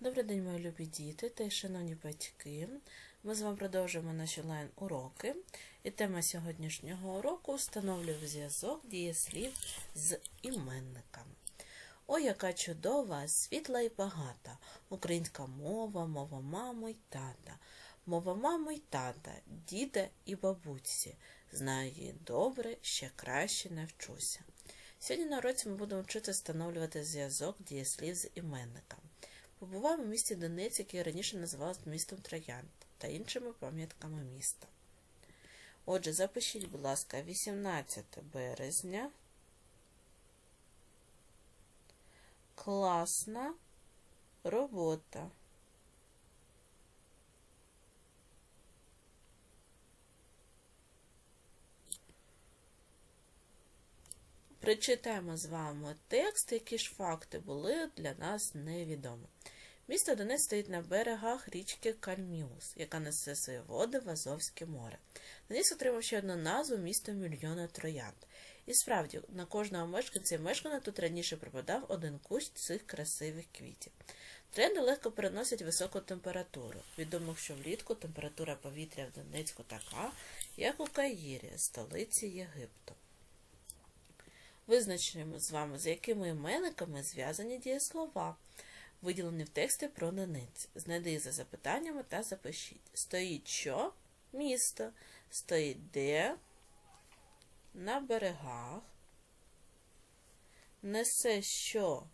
Добрий день, мої любі діти та шановні батьки. Ми з вами продовжуємо наші онлайн-уроки. І тема сьогоднішнього уроку встановлює зв'язок дієслів з іменниками. Ой, яка чудова, світла і багата. Українська мова, мова мами й тата. Мова мами й тата, діда і бабусі. Знаю її добре, ще краще навчуся. Сьогодні на уроці ми будемо вчити встановлювати зв'язок дієслів з іменниками. Побуваємо в місті Донець, яке раніше називалось містом Троянд та іншими пам'ятками міста. Отже, запишіть, будь ласка, 18 березня. Класна робота. Прочитаємо з вами текст, які ж факти були для нас невідомі. Місто Донець стоїть на берегах річки Кальміус, яка несе свої води в Азовське море. Донець отримав ще одну назву місто мільйона троянд. І справді, на кожного мешканця і мешкана тут раніше припадав один кущ цих красивих квітів. Тренди легко переносять високу температуру. Відомо, що влітку температура повітря в Донецьку така, як у Каїрі, столиці Єгипту. Визначимо з вами, з якими іменниками зв'язані дієслова, виділені в тексті про Донець. Знайди за запитаннями та запишіть. Стоїть що? Місто. Стоїть де? На берегах. Несе що?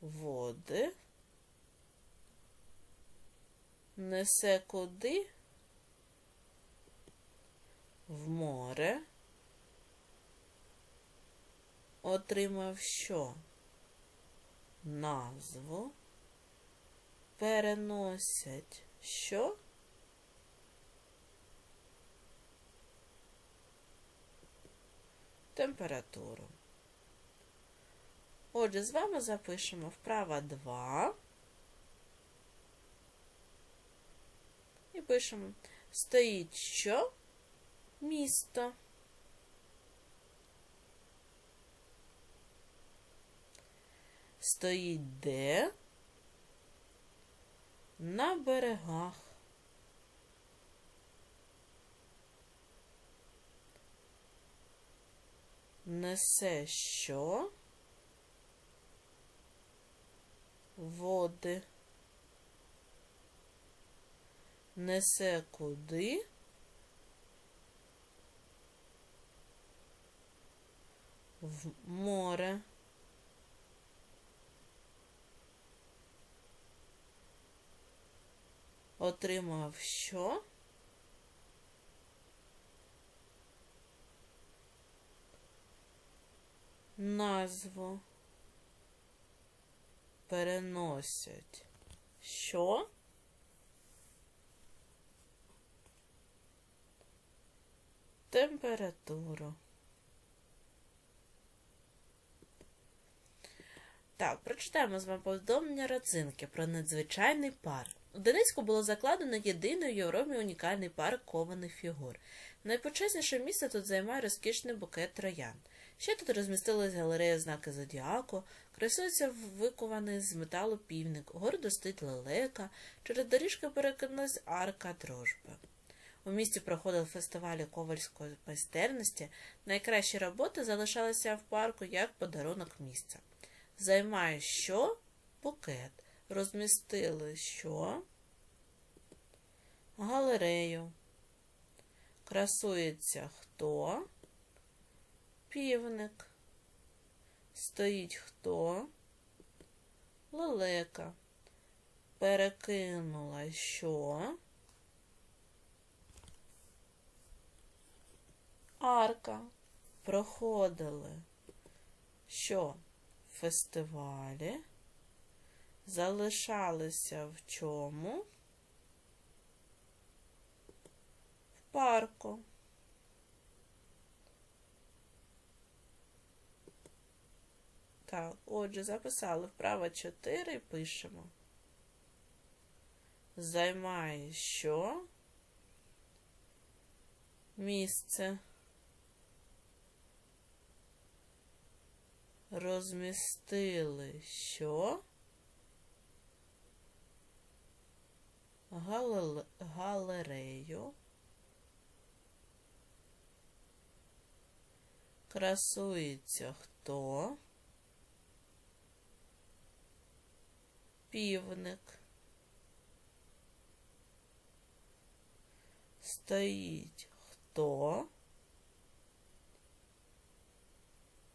Води. Несе куди? В море. Отримав що? Назву. Переносять що? Температуру. Отже, з вами запишемо вправа 2. І пишемо стоїть що? Місто. Стоїть де? На берегах. Несе що? Води. Несе куди? В море. Отримав що? Назву переносять що? Температуру. Так, прочитаємо з вами повідомлення родзинки про надзвичайний парк. У Донецьку було закладено єдиний у Європі унікальний парк кованих фігур. Найпочесніше місце тут займає розкішний букет троян. Ще тут розмістилась галерея знаки зодіаку, красується викований з металу півник, гордо стоїть лелека, через доріжки перекинулась арка дружби. У місті проходив фестиваль ковальської майстерності. Найкращі роботи залишалися в парку як подарунок місця. Займає що? Букет. Розмістили що? Галерею. Красується хто? Півник. Стоїть хто? Лелека. Перекинула що? Арка. Проходили що? Фестивалі. Залишалися в чому? В парку. Так, отже, записали вправо 4 і пишемо. Займає що? Місце. Розмістили що? Галерею. Красується хто? Півник. Стоїть хто?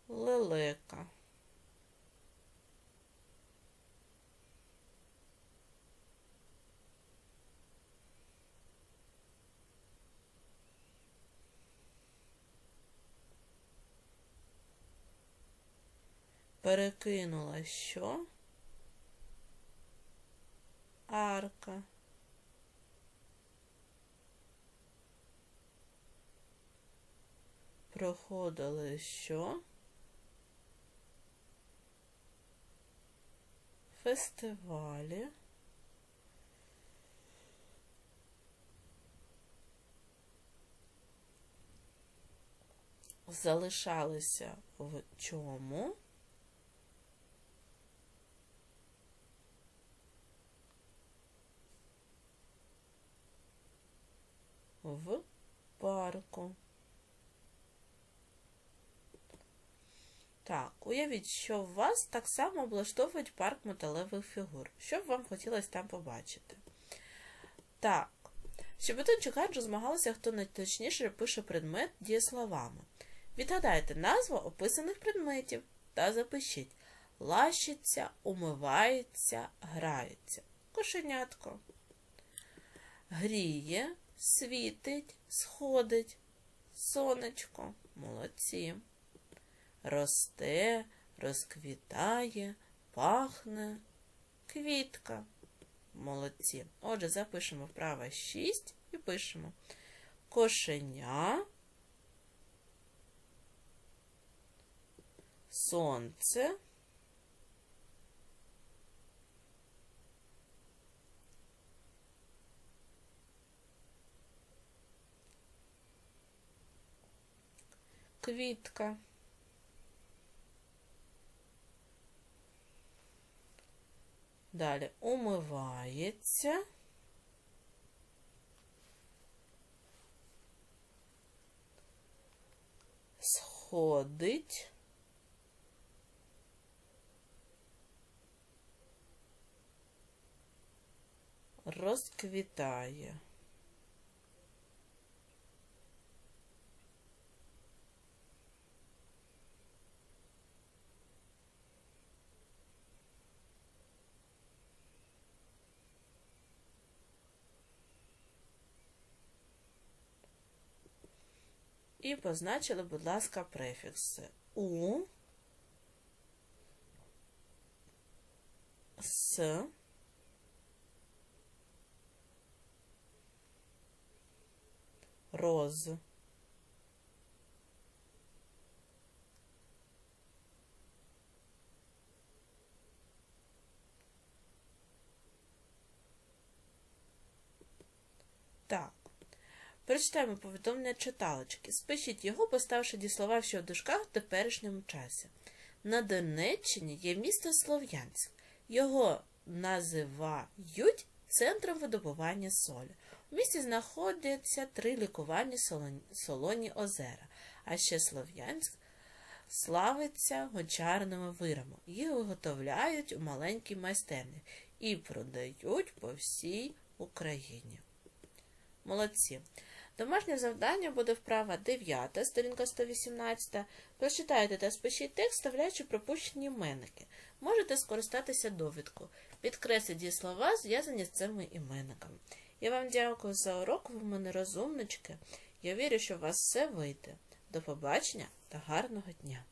Лелека. Перекинула що? Арка. Проходили що? Фестивалі. Залишалися в чому? В парку. Так, уявіть, що вас так само облаштовують парк металевих фігур. Що б вам хотілося там побачити? Так, Щебетунчик Гаджо змагалися, хто найточніше пише предмет дієсловами. Відгадайте назву описаних предметів та запишіть. Лащиться, умивається, грається. Кошенятко. Гріє, світить, сходить. Сонечко. Молодці. Росте, розквітає, пахне. Квітка. Молодці. Отже, запишемо вправо 6 і пишемо кошеня, сонце, квітка. Далі умивається. Сходить. Розквітає. І позначили, будь ласка, префікси у, с, роз. Так. Прочитаємо повідомлення читалочки. Спишіть його, поставивши дієслова, що в дужках в теперішньому часі. На Донеччині є місто Слов'янськ. Його називають центром видобування солі. У місті знаходяться три лікувальні солоні озера, а ще Слов'янськ славиться гончарними вирами. Їх виготовляють у маленькій майстерні і продають по всій Україні. Молодці. Домашнє завдання буде вправа 9, сторінка 118. Прочитайте та спишіть текст, вставляючи пропущені іменники. Можете скористатися довідку. Підкресліть дієслова, зв'язані з цими іменниками. Я вам дякую за урок, ви в мене розумнички. Я вірю, що у вас все вийде. До побачення та гарного дня!